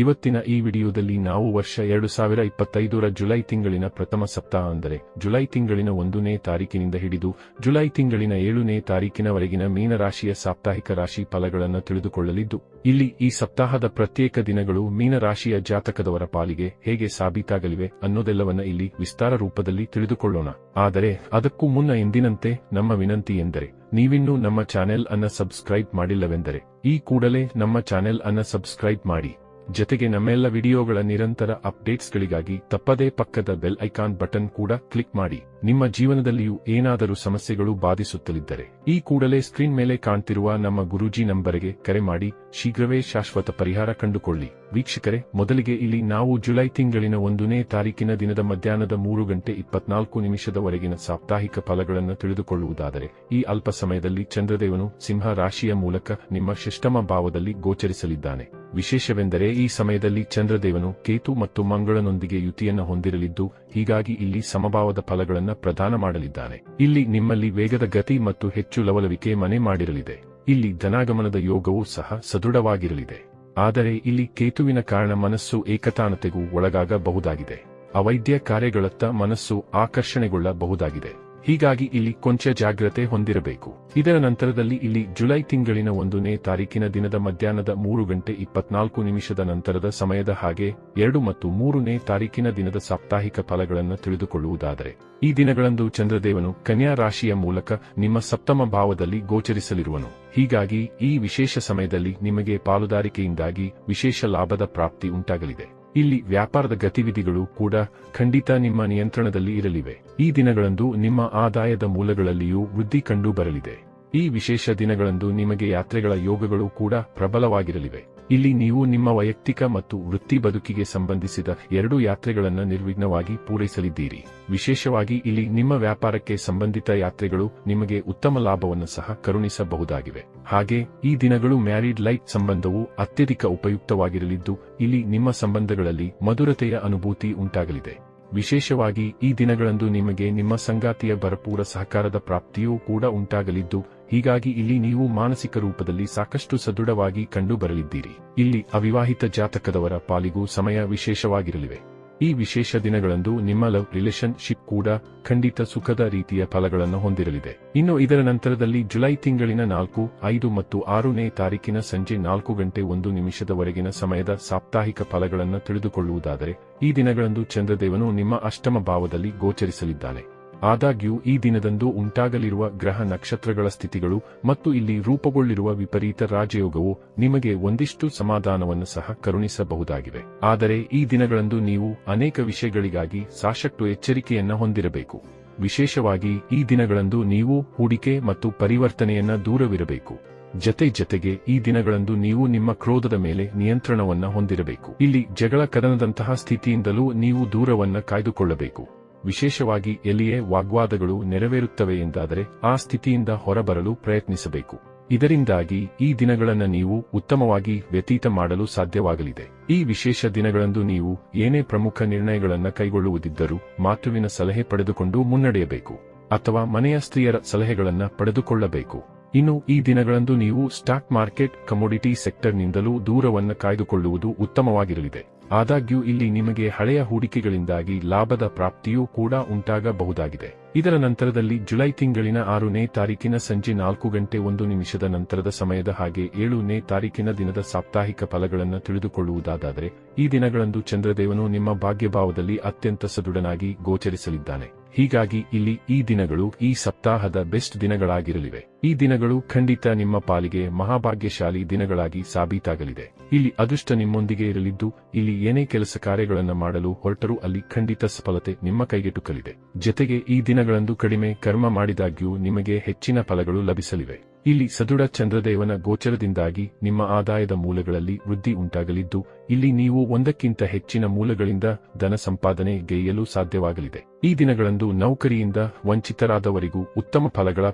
ಇವತ್ತಿನ ಈ ವಿಡಿಯೋದಲ್ಲಿ ನಾವು ವರ್ಷ ಎರಡು ಸಾವಿರ ಇಪ್ಪತ್ತೈದರ ಜುಲೈ ತಿಂಗಳಿನ ಪ್ರಥಮ ಸಪ್ತಾಹ ಅಂದರೆ ಜುಲೈ ತಿಂಗಳಿನ ಒಂದನೇ ತಾರೀಕಿನಿಂದ ಹಿಡಿದು ಜುಲೈ ತಿಂಗಳಿನ ಏಳನೇ ತಾರೀಕಿನವರೆಗಿನ ಮೀನರಾಶಿಯ ಸಾಪ್ತಾಹಿಕ ರಾಶಿ ಫಲಗಳನ್ನು ತಿಳಿದುಕೊಳ್ಳಲಿದ್ದು, ಇಲ್ಲಿ ಈ ಸಪ್ತಾಹದ ಪ್ರತ್ಯೇಕ ದಿನಗಳು ಮೀನರಾಶಿಯ ಜಾತಕದವರ ಪಾಲಿಗೆ ಹೇಗೆ ಸಾಬೀತಾಗಲಿವೆ ಅನ್ನೋದೆಲ್ಲವನ್ನ ಇಲ್ಲಿ ವಿಸ್ತಾರ ರೂಪದಲ್ಲಿ ತಿಳಿದುಕೊಳ್ಳೋಣ. ಆದರೆ ಅದಕ್ಕೂ ಮುನ್ನ ಎಂದಿನಂತೆ ನಮ್ಮ ವಿನಂತಿ ಎಂದರೆ, ನೀವಿನ್ನೂ ನಮ್ಮ ಚಾನೆಲ್ ಅನ್ನ ಸಬ್ಸ್ಕ್ರೈಬ್ ಮಾಡಿಲ್ಲವೆಂದರೆ, ಈ ಕೂಡಲೇ ನಮ್ಮ ಚಾನೆಲ್ ಅನ್ನ ಸಬ್ಸ್ಕ್ರೈಬ್ ಮಾಡಿ. ಜತೆಗೆ ನಮ್ಮೆಲ್ಲ ವಿಡಿಯೋಗಳ ನಿರಂತರ ಅಪ್ಡೇಟ್ಸ್ಗಳಿಗಾಗಿ ತಪ್ಪದೇ ಪಕ್ಕದ ಬೆಲ್ ಐಕಾನ್ ಬಟನ್ ಕೂಡ ಕ್ಲಿಕ್ ಮಾಡಿ. ನಿಮ್ಮ ಜೀವನದಲ್ಲಿಯೂ ಏನಾದರೂ ಸಮಸ್ಯೆಗಳು ಬಾಧಿಸುತ್ತಲಿದ್ದರೆ ಈ ಕೂಡಲೇ ಸ್ಕ್ರೀನ್ ಮೇಲೆ ಕಾಣ್ತಿರುವ ನಮ್ಮ ಗುರೂಜಿ ನಂಬರ್ಗೆ ಕರೆ ಮಾಡಿ. ಶೀಘ್ರವೇ ಶಾಶ್ವತ ಪರಿಹಾರ ಕಂಡುಕೊಳ್ಳಿ. ವೀಕ್ಷಕರೇ, ಮೊದಲಿಗೆ ಇಲ್ಲಿ ನಾವು ಜುಲೈ ತಿಂಗಳಿನ ಒಂದನೇ ತಾರೀಕಿನ ದಿನದ ಮಧ್ಯಾಹ್ನದ ಮೂರು ಗಂಟೆ ಇಪ್ಪತ್ನಾಲ್ಕು ನಿಮಿಷದವರೆಗಿನ ಸಾಪ್ತಾಹಿಕ ಫಲಗಳನ್ನು ತಿಳಿದುಕೊಳ್ಳುವುದಾದರೆ, ಈ ಅಲ್ಪ ಸಮಯದಲ್ಲಿ ಚಂದ್ರದೇವನು ಸಿಂಹ ರಾಶಿಯ ಮೂಲಕ ನಿಮ್ಮ ಶಿಷ್ಟಮ ಭಾವದಲ್ಲಿ ಗೋಚರಿಸಲಿದ್ದಾನೆ. ವಿಶೇಷವೆಂದರೆ ಈ ಸಮಯದಲ್ಲಿ ಚಂದ್ರದೇವನು ಕೇತು ಮತ್ತು ಮಂಗಳನೊಂದಿಗೆ ಯುತಿಯನ್ನು ಹೊಂದಿರಲಿದ್ದು, ಹೀಗಾಗಿ ಇಲ್ಲಿ ಸಮಭಾವದ ಫಲಗಳನ್ನು ಪ್ರದಾನ ಮಾಡಲಿದ್ದಾನೆ. ಇಲ್ಲಿ ನಿಮ್ಮಲ್ಲಿ ವೇಗದ ಗತಿ ಮತ್ತು ಹೆಚ್ಚು ಲವಲವಿಕೆ ಮನೆ ಮಾಡಿರಲಿದೆ. ಇಲ್ಲಿ ಧನಾಗಮನದ ಯೋಗವೂ ಸಹ ಸದೃಢವಾಗಿರಲಿದೆ. ಆದರೆ ಇಲ್ಲಿ ಕೇತುವಿನ ಕಾರಣ ಮನಸ್ಸು ಏಕತಾನತೆಗೂ ಒಳಗಾಗಬಹುದಾಗಿದೆ. ಅವೈದ್ಯ ಕಾರ್ಯಗಳತ್ತ ಮನಸ್ಸು ಆಕರ್ಷಣೆಗೊಳ್ಳಬಹುದಾಗಿದೆ. ಹೀಗಾಗಿ ಇಲ್ಲಿ ಕೊಂಚ ಜಾಗ್ರತೆ ಹೊಂದಿರಬೇಕು. ಇದರ ನಂತರದಲ್ಲಿ ಇಲ್ಲಿ ಜುಲೈ ತಿಂಗಳಿನ ಒಂದನೇ ತಾರೀಕಿನ ದಿನದ ಮಧ್ಯಾಹ್ನದ ಮೂರು ಗಂಟೆ ಇಪ್ಪತ್ನಾಲ್ಕು ನಿಮಿಷದ ನಂತರದ ಸಮಯದ ಹಾಗೆ ಎರಡು ಮತ್ತು ಮೂರನೇ ತಾರೀಕಿನ ದಿನದ ಸಾಪ್ತಾಹಿಕ ಫಲಗಳನ್ನು ತಿಳಿದುಕೊಳ್ಳುವುದಾದರೆ. ಈ ದಿನಗಳಂದು ಚಂದ್ರದೇವನು ಕನ್ಯಾ ರಾಶಿಯ ಮೂಲಕ ನಿಮ್ಮ ಸಪ್ತಮ ಭಾವದಲ್ಲಿ ಗೋಚರಿಸಲಿರುವನು. ಹೀಗಾಗಿ ಈ ವಿಶೇಷ ಸಮಯದಲ್ಲಿ ನಿಮಗೆ ಪಾಲುದಾರಿಕೆಯಿಂದಾಗಿ ವಿಶೇಷ ಲಾಭದ ಪ್ರಾಪ್ತಿ ಉಂಟಾಗಲಿದೆ. ಇಲ್ಲಿ ವ್ಯಾಪಾರದ ಗತಿವಿಧಿಗಳು ಕೂಡ ಖಂಡಿತ ನಿಮ್ಮ ನಿಯಂತ್ರಣದಲ್ಲಿ ಇರಲಿವೆ. ಈ ದಿನಗಳಂದು ನಿಮ್ಮ ಆದಾಯದ ಮೂಲಗಳಲ್ಲಿಯೂ ವೃದ್ಧಿ ಕಂಡು ಬರಲಿದೆ. ಈ ವಿಶೇಷ ದಿನಗಳಂದು ನಿಮಗೆ ಯಾತ್ರೆಗಳ ಯೋಗಗಳು ಕೂಡ ಪ್ರಬಲವಾಗಿರಲಿವೆ. ಇಲ್ಲಿ ನೀವು ನಿಮ್ಮ ವೈಯಕ್ತಿಕ ಮತ್ತು ವೃತ್ತಿ ಬದುಕಿಗೆ ಸಂಬಂಧಿಸಿದ ಎರಡು ಯಾತ್ರೆಗಳನ್ನು ನಿರ್ವಿಘ್ನವಾಗಿ ಪೂರೈಸಲಿದ್ದೀರಿ. ವಿಶೇಷವಾಗಿ ಇಲ್ಲಿ ನಿಮ್ಮ ವ್ಯಾಪಾರಕ್ಕೆ ಸಂಬಂಧಿತ ಯಾತ್ರೆಗಳು ನಿಮಗೆ ಉತ್ತಮ ಲಾಭವನ್ನು ಸಹ ಕರುಣಿಸಬಹುದಾಗಿವೆ. ಹಾಗೆ ಈ ದಿನಗಳು ಮ್ಯಾರಿಡ್ ಲೈಫ್ ಸಂಬಂಧವು ಅತ್ಯಧಿಕ ಉಪಯುಕ್ತವಾಗಿರಲಿದ್ದು, ಇಲ್ಲಿ ನಿಮ್ಮ ಸಂಬಂಧಗಳಲ್ಲಿ ಮಧುರತೆಯ ಅನುಭೂತಿ ಉಂಟಾಗಲಿದೆ. ವಿಶೇಷವಾಗಿ ಈ ದಿನಗಳಂದು ನಿಮಗೆ ನಿಮ್ಮ ಸಂಗಾತಿಯ ಭರಪೂರ ಸಹಕಾರದ ಪ್ರಾಪ್ತಿಯೂ ಕೂಡ ಉಂಟಾಗಲಿದ್ದು, ಹೀಗಾಗಿ ಇಲ್ಲಿ ನೀವು ಮಾನಸಿಕ ರೂಪದಲ್ಲಿ ಸಾಕಷ್ಟು ಸದೃಢವಾಗಿ ಕಂಡುಬರಲಿದ್ದೀರಿ. ಇಲ್ಲಿ ಅವಿವಾಹಿತ ಜಾತಕದವರ ಪಾಲಿಗೂ ಸಮಯ ವಿಶೇಷವಾಗಿರಲಿವೆ. ಈ ವಿಶೇಷ ದಿನಗಳಂದು ನಿಮ್ಮ ಲವ್ ರಿಲೇಶನ್ಶಿಪ್ ಕೂಡ ಖಂಡಿತ ಸುಖದ ರೀತಿಯ ಫಲಗಳನ್ನು ಹೊಂದಿರಲಿದೆ. ಇನ್ನು ಇದರ ನಂತರದಲ್ಲಿ ಜುಲೈ ತಿಂಗಳಿನ ನಾಲ್ಕು, ಐದು ಮತ್ತು ಆರನೇ ತಾರೀಕಿನ ಸಂಜೆ ನಾಲ್ಕು ಗಂಟೆ ಒಂದು ನಿಮಿಷದವರೆಗಿನ ಸಮಯದ ಸಾಪ್ತಾಹಿಕ ಫಲಗಳನ್ನು ತಿಳಿದುಕೊಳ್ಳುವುದಾದರೆ, ಈ ದಿನಗಳಂದು ಚಂದ್ರದೇವನು ನಿಮ್ಮ ಅಷ್ಟಮ ಭಾವದಲ್ಲಿ ಗೋಚರಿಸಲಿದ್ದಾನೆ. ಆದಾಗ್ಯೂ ಈ ದಿನದಂದು ಉಂಟಾಗಲಿರುವ ಗ್ರಹ ನಕ್ಷತ್ರಗಳ ಸ್ಥಿತಿಗಳು ಮತ್ತು ಇಲ್ಲಿ ರೂಪುಗೊಳ್ಳಿರುವ ವಿಪರೀತ ರಾಜಯೋಗವು ನಿಮಗೆ ಒಂದಿಷ್ಟು ಸಮಾಧಾನವನ್ನು ಸಹ ಕರುಣಿಸಬಹುದಾಗಿದೆ. ಆದರೆ ಈ ದಿನಗಳಂದು ನೀವು ಅನೇಕ ವಿಷಯಗಳಿಗಾಗಿ ಸಾಕಷ್ಟು ಎಚ್ಚರಿಕೆಯನ್ನು ಹೊಂದಿರಬೇಕು. ವಿಶೇಷವಾಗಿ ಈ ದಿನಗಳಂದು ನೀವು ಹೂಡಿಕೆ ಮತ್ತು ಪರಿವರ್ತನೆಯನ್ನ ದೂರವಿರಬೇಕು. ಜತೆ ಜತೆಗೆ ಈ ದಿನಗಳಂದು ನೀವು ನಿಮ್ಮ ಕ್ರೋಧದ ಮೇಲೆ ನಿಯಂತ್ರಣವನ್ನ ಹೊಂದಿರಬೇಕು. ಇಲ್ಲಿ ಜಗಳ ಕದನದಂತಹ ಸ್ಥಿತಿಯಿಂದಲೂ ನೀವು ದೂರವನ್ನ ಕಾಯ್ದುಕೊಳ್ಳಬೇಕು. ವಿಶೇಷವಾಗಿ ಎಲ್ಲಿಯೇ ವಾಗ್ವಾದಗಳು ನೆರವೇರುತ್ತವೆ ಎಂದಾದರೆ ಆ ಸ್ಥಿತಿಯಿಂದ ಹೊರಬರಲು ಪ್ರಯತ್ನಿಸಬೇಕು. ಇದರಿಂದಾಗಿ ಈ ದಿನಗಳನ್ನು ನೀವು ಉತ್ತಮವಾಗಿ ವ್ಯತೀತ ಮಾಡಲು ಸಾಧ್ಯವಾಗಲಿದೆ. ಈ ವಿಶೇಷ ದಿನಗಳಂದು ನೀವು ಏನೇ ಪ್ರಮುಖ ನಿರ್ಣಯಗಳನ್ನು ಕೈಗೊಳ್ಳುವುದಿದ್ದರೂ ಮಾತುವಿನ ಸಲಹೆ ಪಡೆದುಕೊಂಡು ಮುನ್ನಡೆಯಬೇಕು. ಅಥವಾ ಮನೆಯ ಸ್ತ್ರೀಯರ ಸಲಹೆಗಳನ್ನು ಪಡೆದುಕೊಳ್ಳಬೇಕು. ಇನ್ನು ಈ ದಿನಗಳಂದು ನೀವು ಸ್ಟಾಕ್ ಮಾರ್ಕೆಟ್, ಕಮೋಡಿಟಿ ಸೆಕ್ಟರ್ನಿಂದಲೂ ದೂರವನ್ನು ಕಾಯ್ದುಕೊಳ್ಳುವುದು ಉತ್ತಮವಾಗಿರಲಿದೆ. ಆದಾಗ್ಯೂ ಇಲ್ಲಿ ನಿಮಗೆ ಹಳೆಯ ಹೂಡಿಕೆಗಳಿಂದಾಗಿ ಲಾಭದ ಪ್ರಾಪ್ತಿಯೂ ಕೂಡ ಉಂಟಾಗಬಹುದಾಗಿದೆ. ಇದರ ನಂತರದಲ್ಲಿ ಜುಲೈ ತಿಂಗಳಿನ ಆರುನೇ ತಾರೀಕಿನ ಸಂಜೆ ನಾಲ್ಕು ಗಂಟೆ ಒಂದು ನಿಮಿಷದ ನಂತರದ ಸಮಯದ ಹಾಗೆ ಏಳನೇ ತಾರೀಕಿನ ದಿನದ ಸಾಪ್ತಾಹಿಕ ಫಲಗಳನ್ನು ತಿಳಿದುಕೊಳ್ಳುವುದಾದರೆ, ಈ ದಿನಗಳಂದು ಚಂದ್ರದೇವನು ನಿಮ್ಮ ಭಾಗ್ಯಭಾವದಲ್ಲಿ ಅತ್ಯಂತ ಸದೃಢನಾಗಿ ಗೋಚರಿಸಲಿದ್ದಾನೆ. ಹೀಗಾಗಿ ಇಲ್ಲಿ ಈ ದಿನಗಳು ಈ ಸಪ್ತಾಹದ ಬೆಸ್ಟ್ ದಿನಗಳಾಗಿರಲಿವೆ. ಈ ದಿನಗಳು ಖಂಡಿತ ನಿಮ್ಮ ಪಾಲಿಗೆ ಮಹಾಭಾಗ್ಯಶಾಲಿ ದಿನಗಳಾಗಿ ಸಾಬೀತಾಗಲಿದೆ. ಇಲ್ಲಿ ಅದೃಷ್ಟ ನಿಮ್ಮೊಂದಿಗೆ ಇರಲಿದ್ದು, ಇಲ್ಲಿ ಏನೇ ಕೆಲಸ ಕಾರ್ಯಗಳನ್ನು ಮಾಡಲು ಹೊರಟರೂ ಅಲ್ಲಿ ಖಂಡಿತ ಸಫಲತೆ ನಿಮ್ಮ ಕೈಗೆಟುಕಲಿದೆ. ಜತೆಗೆ ಈ ದಿನಗಳಂದು ಕಡಿಮೆ ಕರ್ಮ ಮಾಡಿದಾಗ್ಯೂ ನಿಮಗೆ ಹೆಚ್ಚಿನ ಫಲಗಳು ಲಭಿಸಲಿವೆ. ಇಲ್ಲಿ ಸದೃಢ ಚಂದ್ರದೇವನ ಗೋಚರದಿಂದಾಗಿ ನಿಮ್ಮ ಆದಾಯದ ಮೂಲಗಳಲ್ಲಿ ವೃದ್ಧಿ ಉಂಟಾಗಲಿದ್ದು, ಇಲ್ಲಿ ನೀವು ಒಂದಕ್ಕಿಂತ ಹೆಚ್ಚಿನ ಮೂಲಗಳಿಂದ ಧನ ಸಂಪಾದನೆ ಗೆಯ್ಯಲು ಸಾಧ್ಯವಾಗಲಿದೆ. ಈ ದಿನಗಳಂದು ನೌಕರಿಯಿಂದ ವಂಚಿತರಾದವರಿಗೂ ಉತ್ತಮ ಫಲಗಳ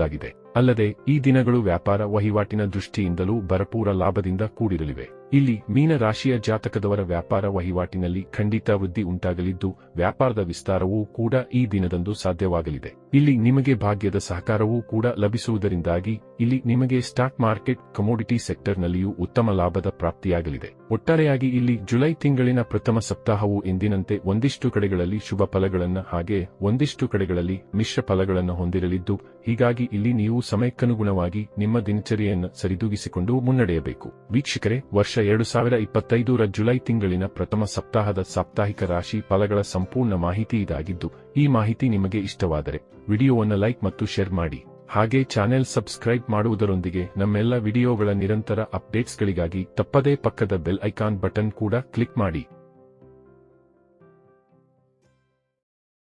ಪ್ರಾಪ್ತಿಯಾಗಬಹುದಾಗಿದೆ ಅಲ್ಲದೆ, ಈ ದಿನಗಳು ವ್ಯಾಪಾರ ವಹಿವಾಟಿನ ದೃಷ್ಟಿಯಿಂದಲೂ ಭರಪೂರ ಲಾಭದಿಂದ ಕೂಡಿರಲಿವೆ. ಇಲ್ಲಿ ಮೀನ ರಾಶಿಯ ಜಾತಕದವರ ವ್ಯಾಪಾರ ವಹಿವಾಟಿನಲ್ಲಿ ಖಂಡಿತ ವೃದ್ಧಿ ಉಂಟಾಗಲಿದ್ದು, ವ್ಯಾಪಾರದ ವಿಸ್ತಾರವೂ ಕೂಡ ಈ ದಿನದಂದು ಸಾಧ್ಯವಾಗಲಿದೆ. ಇಲ್ಲಿ ನಿಮಗೆ ಭಾಗ್ಯದ ಸಹಕಾರವೂ ಕೂಡ ಲಭಿಸುವುದರಿಂದಾಗಿ, ಇಲ್ಲಿ ನಿಮಗೆ ಸ್ಟಾಕ್ ಮಾರ್ಕೆಟ್ ಕಮೋಡಿಟಿ ಸೆಕ್ಟರ್ನಲ್ಲಿಯೂ ಉತ್ತಮ ಲಾಭದ ಪ್ರಾಪ್ತಿಯಾಗಲಿದೆ. ಒಟ್ಟಾರೆಯಾಗಿ ಇಲ್ಲಿ ಜುಲೈ ತಿಂಗಳಿನ ಪ್ರಥಮ ಸಪ್ತಾಹವು ಎಂದಿನಂತೆ ಒಂದಿಷ್ಟು ಕಡೆಗಳಲ್ಲಿ ಶುಭ ಫಲಗಳನ್ನು ಹಾಗೆ ಒಂದಿಷ್ಟು ಕಡೆಗಳಲ್ಲಿ ಮಿಶ್ರ ಫಲಗಳನ್ನು ಹೊಂದಿರಲಿದ್ದು, ಹೀಗಾಗಿ ಇಲ್ಲಿ ನೀವು ಸಮಯಕ್ಕನುಗುಣವಾಗಿ ನಿಮ್ಮ ದಿನಚರಿಯನ್ನು ಸರಿದೂಗಿಸಿಕೊಂಡು ಮುನ್ನಡೆಯಬೇಕು. ವೀಕ್ಷಕರೇ, ವರ್ಷ ಎರಡು ಸಾವಿರ ಇಪ್ಪತ್ತೈದರ ಜುಲೈ ತಿಂಗಳಿನ ಪ್ರಥಮ ಸಪ್ತಾಹದ ಸಾಪ್ತಾಹಿಕ ರಾಶಿ ಫಲಗಳ ಸಂಪೂರ್ಣ ಮಾಹಿತಿ ಇದಾಗಿದ್ದು, ಈ ಮಾಹಿತಿ ನಿಮಗೆ ಇಷ್ಟವಾದರೆ ವಿಡಿಯೋವನ್ನು ಲೈಕ್ ಮತ್ತು ಶೇರ್ ಮಾಡಿ. ಹಾಗೆ ಚಾನೆಲ್ ಸಬ್ಸ್ಕ್ರೈಬ್ ಮಾಡುವುದರೊಂದಿಗೆ ನಮ್ಮೆಲ್ಲ ವಿಡಿಯೋಗಳ ನಿರಂತರ ಅಪ್ಡೇಟ್ಸ್ಗಳಿಗಾಗಿ ತಪ್ಪದೇ ಪಕ್ಕದ ಬೆಲ್ ಐಕಾನ್ ಬಟನ್ ಕೂಡ ಕ್ಲಿಕ್ ಮಾಡಿ.